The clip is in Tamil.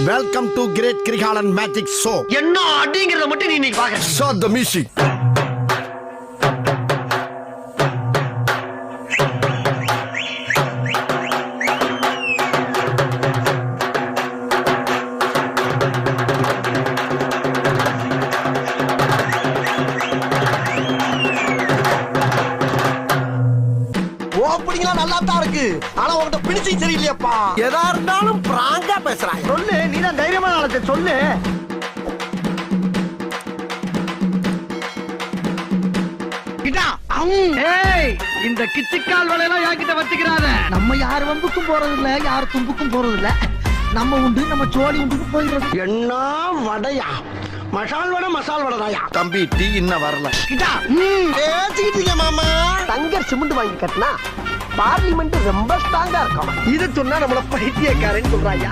Welcome to great Kirikalan magic show என்ன அடிங்கிறத மட்டும் நீ இன்னைக்கு பாக்குற ஷோ த மியூசிக் ஓப்பனிங்லாம் நல்லா தான் இருக்கு. ஆனா உன்கிட்ட பிடிச்சும் சரியில்லையாப்பா. எதா இருந்தாலும் பிராங்கா பேசுறாங்க. சொல்லு நீ தான் தைரியமான ஆளத்தை சொல்லு. இந்த கிச்சிக்கால் வலையெல்லாம் என்கிட்ட வச்சுக்கிறாத நம்ம யார் வம்புக்கும் போறது இல்ல யார் தும்புக்கும் போறது இல்ல நம்ம உண்டு நம்ம சோழி உண்டு போயிடுறது. என்ன வடையா? மசால் வடை மசால் வடை தாயா தம்பி டீ இன்னும் வரல. கிட்டா பேசிக்கிட்டீங்க மாமா. தங்கர் சிமெண்ட் வாங்கி கட்டினா பார்லிமெண்ட் ரொம்ப ஸ்ட்ராங்கா இருக்கும். இது சொன்னா நம்மள பைத்தியக்காரன்னு சொல்றாயா?